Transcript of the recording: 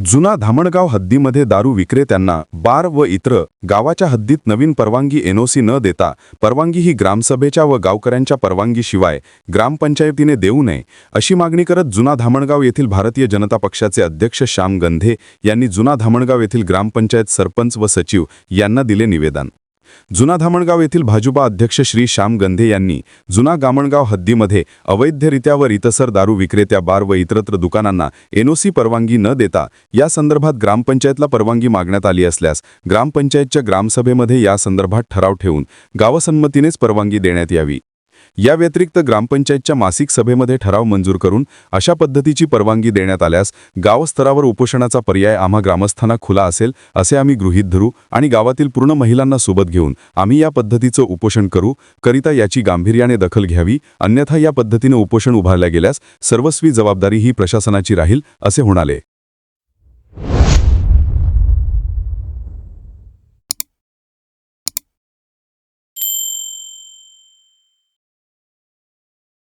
जुना धामणगाव हद्दीमध्ये दारू विक्रेत्यांना बार व इतर गावाच्या हद्दीत नवीन परवानगी एनओसी न देता परवानगी ही ग्रामसभेच्या व गावकऱ्यांच्या परवानगीशिवाय ग्रामपंचायतीने देऊ नये अशी मागणी करत जुना धामणगाव येथील भारतीय जनता पक्षाचे अध्यक्ष श्याम गंधे यांनी जुना धामणगाव येथील ग्रामपंचायत सरपंच व सचिव यांना दिले निवेदन. जुना धामणगाव येथील भाजपा अध्यक्ष श्री श्याम गंधे यांनी जुना गामणगाव हद्दीमध्ये अवैधरित्या व रितसर दारू विक्रेत्या बार व इतरत्र दुकानांना एनओसी परवानगी न देता या संदर्भात ग्रामपंचायतला परवानगी मागण्यात आली असल्यास ग्रामपंचायतच्या ग्रामसभेमध्ये या संदर्भात ठराव ठेवून गावसंमतीनेच परवानगी देण्यात यावी. या व्यतिरिक्त ग्रामपंचायतच्या मासिक सभेमध्ये ठराव मंजूर करून अशा पद्धतीची परवानगी देण्यात आल्यास गावस्तरावर उपोषणाचा पर्याय आम्हा ग्रामस्थांना खुला असेल असे आम्ही गृहीत धरू आणि गावातील पूर्ण महिलांना सोबत घेऊन आम्ही या पद्धतीचं उपोषण करू करिता याची गांभीर्याने दखल घ्यावी अन्यथा या पद्धतीने उपोषण उभारल्या गेल्यास सर्वस्वी जबाबदारी ही प्रशासनाची राहील असे म्हणाले.